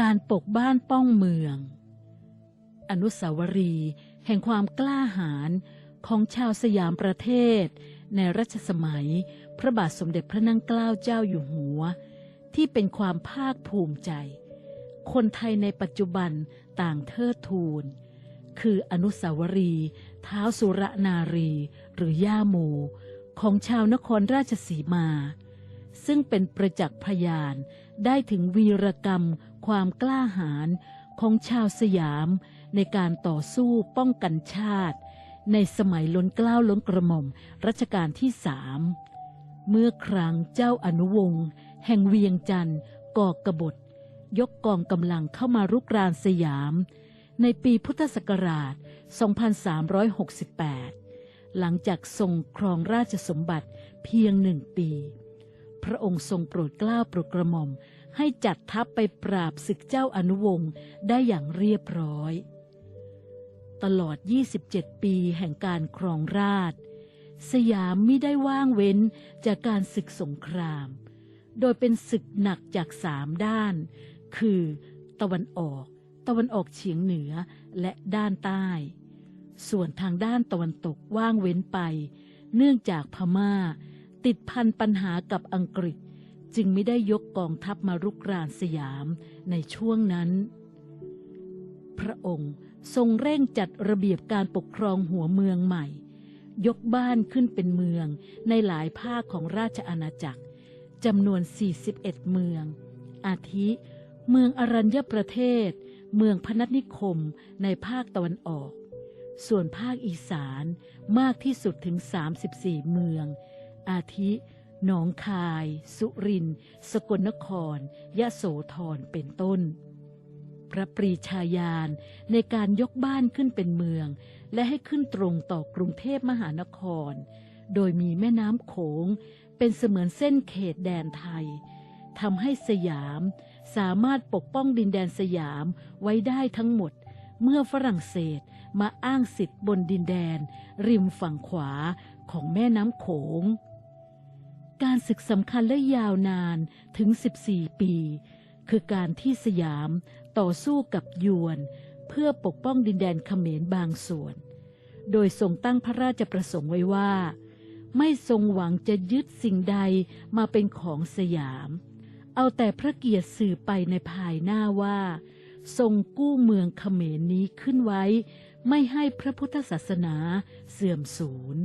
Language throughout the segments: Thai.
การปกบ้านป้องเมือง อนุสาวรีย์แห่งความกล้าหาญของชาวสยามประเทศ ในรัชสมัยพระบาทสมเด็จพระนั่งเกล้าเจ้าอยู่หัว ที่เป็นความภาคภูมิใจ คนไทยในปัจจุบันต่างเทิดทูน คืออนุสาวรีย์เท้าสุรนารี หรือย่าโมของชาวนครราชสีมา ซึ่งเป็นประจักษ์พยานได้ถึงวีรกรรม ความกล้าหาญของชาวสยามในการต่อสู้ป้องกันชาติ ในสมัยล้นเกล้าล้นกระหม่อมรัชกาลที่สามเมื่อครั้งเจ้าอนุวงศ์แห่งเวียงจันทร์ก่อกบฏ ยกกองกำลังเข้ามารุกรานสยาม ในปีพุทธศักราช 2368 หลังจากทรงครองราชสมบัติเพียงหนึ่งปี พระองค์ทรงโปรดเกล้าโปรดกระหม่อม ให้จัดทัพไปปราบศึกเจ้าอนุวงศ์ได้อย่างเรียบร้อย ตลอด 27 ปีแห่งการครองราช สยามไม่ได้ว่างเว้นจากการศึกสงคราม โดยเป็นศึกหนักจากสามด้าน คือ ตะวันออก ตะวันออกเฉียงเหนือและด้านใต้ ส่วนทางด้านตะวันตกว่างเว้นไป เนื่องจากพม่า ติดพันปัญหากับอังกฤษ จึงไม่ได้ยกกองทัพมารุกรานสยามในช่วงนั้น พระองค์ทรงเร่งจัดระเบียบการปกครองหัวเมืองใหม่ ยกบ้านขึ้นเป็นเมืองในหลายภาคของราชอาณาจักรจำนวน 41 เมือง อาทิ เมืองอรัญญประเทศ เมืองพนัสนิคมในภาคตะวันออก ส่วนภาคอีสานมากที่สุดถึง 34 เมือง อาทิ หนองคาย สุรินทร์สกลนคร ยะโสธรเป็นต้น พระปรีชาญาณในการยกบ้านขึ้นเป็นเมือง และให้ขึ้นตรงต่อกรุงเทพมหานคร โดยมีแม่น้ำโขง เป็นเสมือนเส้นเขตแดนไทยทำให้สยามสามารถปกป้องดินแดนสยามไว้ได้ทั้งหมด เมื่อฝรั่งเศสมาอ้างสิทธิ์บนดินแดน ริมฝั่งขวาของแม่น้ำโขง การศึกสำคัญและยาวนานถึง 14 ปี คือการที่สยามต่อสู้กับยวน เพื่อปกป้องดินแดนเขมรบางส่วน โดยทรงตั้งพระราชประสงค์ไว้ว่า ไม่ทรงหวังจะยึดสิ่งใดมาเป็นของสยาม เอาแต่พระเกียรติสื่อไปในภายหน้าว่า ทรงกู้เมืองเขมรนี้ขึ้นไว้ ไม่ให้พระพุทธศาสนาเสื่อมสูญ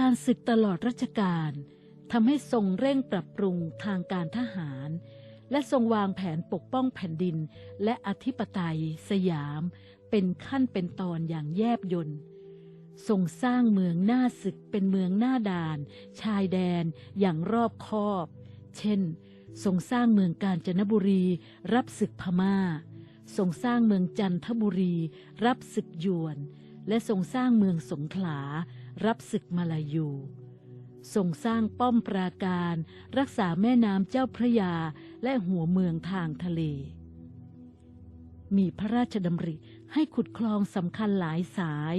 การศึกตลอดรัชกาลทำให้ทรงเร่งปรับปรุงทางการทหาร และทรงวางแผนปกป้องแผ่นดิน และอธิปไตย สยาม เป็นขั้นเป็นตอนอย่างแยบยนต์ทรงสร้างเมืองหน้าศึกเป็นเมืองหน้าด่าน ชายแดนอย่างรอบคอบ เช่น ทรงสร้างเมืองกาญจนบุรี รับศึกพมา่า ทรงสร้างเมืองจันทบุรี รับศึกยวน และทรงสร้างเมืองสงขลา รับศึกมาลายูทรงสร้างป้อมปราการ รักษาแม่น้ำเจ้าพระยาและหัวเมืองทางทะเล มีพระราชดำริให้ขุดคลองสำคัญหลายสาย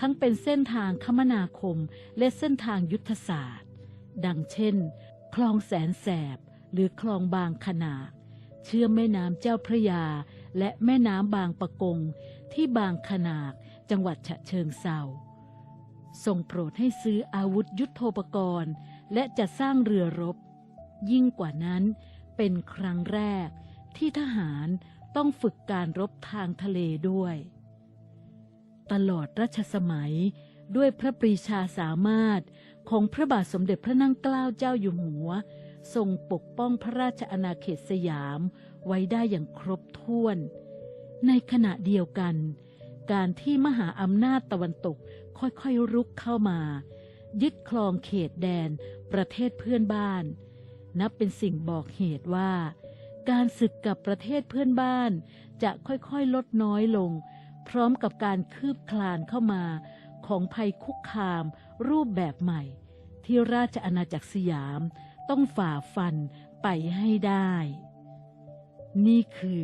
ทั้งเป็นเส้นทางคมนาคมและเส้นทางยุทธศาสตร์ ดังเช่น คลองแสนแสบหรือคลองบางขนาดเชื่อมแม่น้ำเจ้าพระยา และแม่น้ำบางปะกงที่บางขนาดจังหวัดฉะเชิงเซา ทรงโปรดให้ซื้ออาวุธยุโทโธปกรณ์ และจะสร้างเรือรบ ยิ่งกว่านั้นเป็นครั้งแรกที่ทหารต้องฝึกการรบทางทะเลด้วย ตลอดรัชสมัยด้วยพระปรีชาสามารถของพระบาทสมเด็จพระนั่งเกล้าเจ้าอยู่หัว ทรงปกป้องพระราชอาณาเขตสยามไว้ได้อย่างครบถ้วน ในขณะเดียวกัน การที่มหาอำนาจตะวันตกค่อยๆรุกเข้ามา ยึดครองเขตแดนประเทศเพื่อนบ้าน นับเป็นสิ่งบอกเหตุว่า การศึกกับประเทศเพื่อนบ้าน จะค่อยๆลดน้อยลง พร้อมกับการคืบคลานเข้ามา ของภัยคุกคาม รูปแบบใหม่ ที่ราชอาณาจักรสยาม ต้องฝ่าฟันไปให้ได้ นี่คือ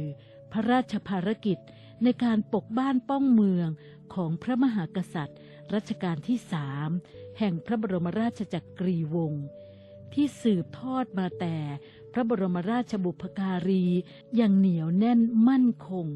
พระราชภารกิจ ในการปกบ้านป้องเมืองของพระมหากษัตริย์ รัชกาลที่สามแห่งพระบรมราชจักรีวงศ์ที่สืบทอดมาแต่พระบรมราชบุพการีอย่างเหนียวแน่นมั่นคง